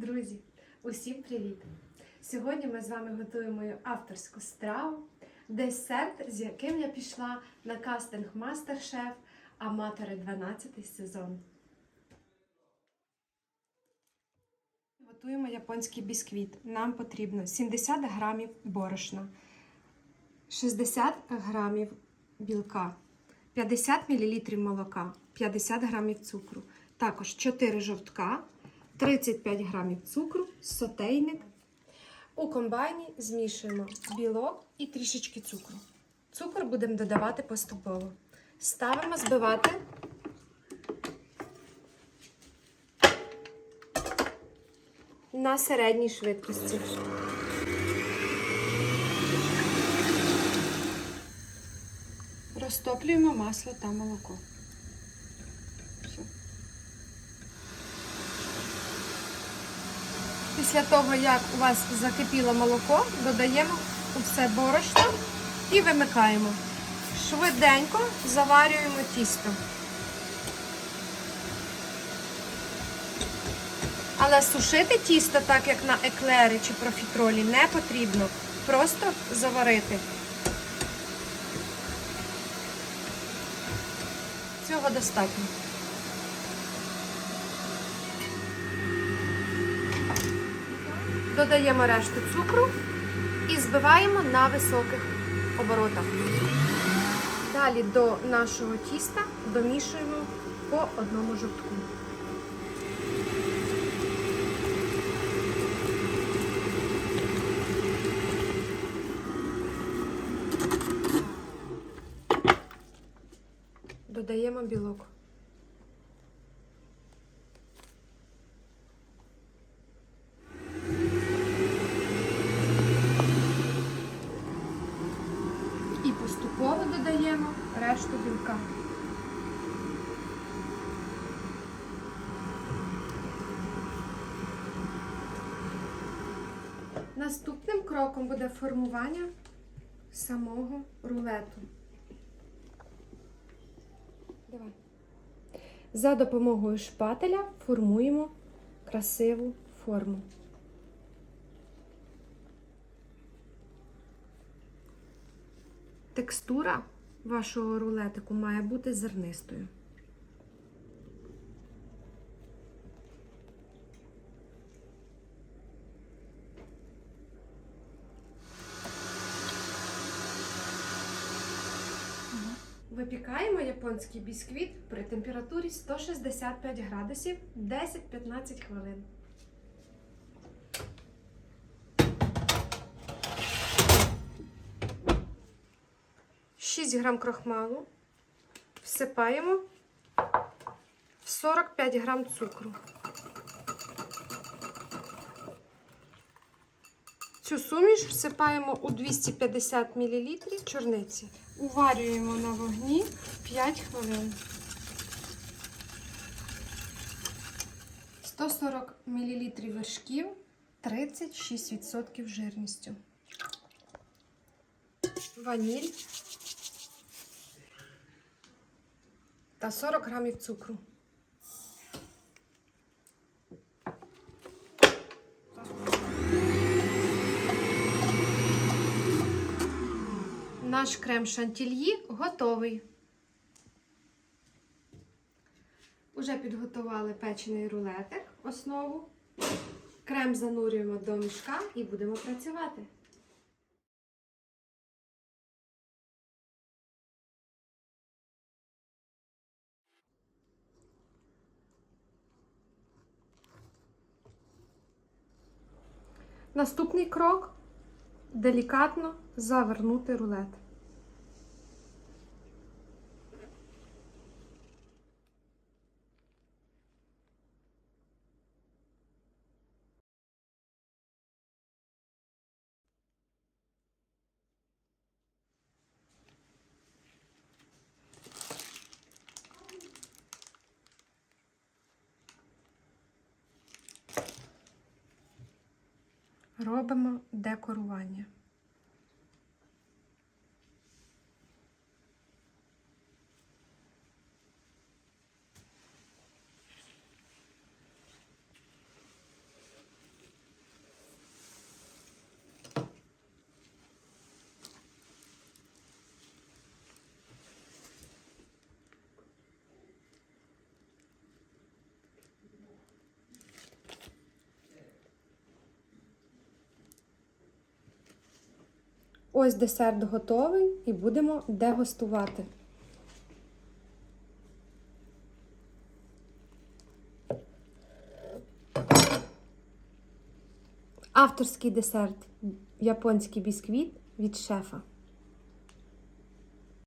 Друзі, усім привіт! Сьогодні ми з вами готуємо авторську страву, десерт, з яким я пішла на кастинг Мастер-Шеф Аматори 12 сезон. Готуємо японський бісквіт. Нам потрібно 70 грамів борошна, 60 грамів білка, 50 мл молока, 50 грамів цукру, також 4 жовтка, 35 грамів цукру, сотейник. У комбайні змішуємо білок і трішечки цукру. Цукор будемо додавати поступово. Ставимо збивати. На середній швидкості. Розтоплюємо масло та молоко. Після того, як у вас закипіло молоко, додаємо у все борошно і вимикаємо. Швиденько заварюємо тісто. Але сушити тісто, так як на еклери чи профітролі, не потрібно. Просто заварити. Цього достатньо. Додаємо решту цукру і збиваємо на високих оборотах. Далі до нашого тіста домішуємо по одному жовтку. Додаємо білок. І поступово додаємо решту білка. Наступним кроком буде формування самого рулету. Давай. За допомогою шпателя формуємо красиву форму. Текстура вашого рулетику має бути зернистою. Випікаємо японський бісквіт при температурі 165 градусів 10-15 хвилин. Шість грам крохмалу всипаємо в 45 грам цукру. Цю суміш всипаємо у 250 мл чорниці. Уварюємо на вогні 5 хвилин. 140 мл вершків 36% жирністю. Ваніль та 40 грамів цукру. Наш крем шантільї готовий. Уже підготували печений рулетик, основу. Крем занурюємо до мішка і будемо працювати. Наступний крок делікатно завернути рулет. Робимо декорування. Ось десерт готовий і будемо дегустувати. Авторський десерт японський бісквіт від шефа.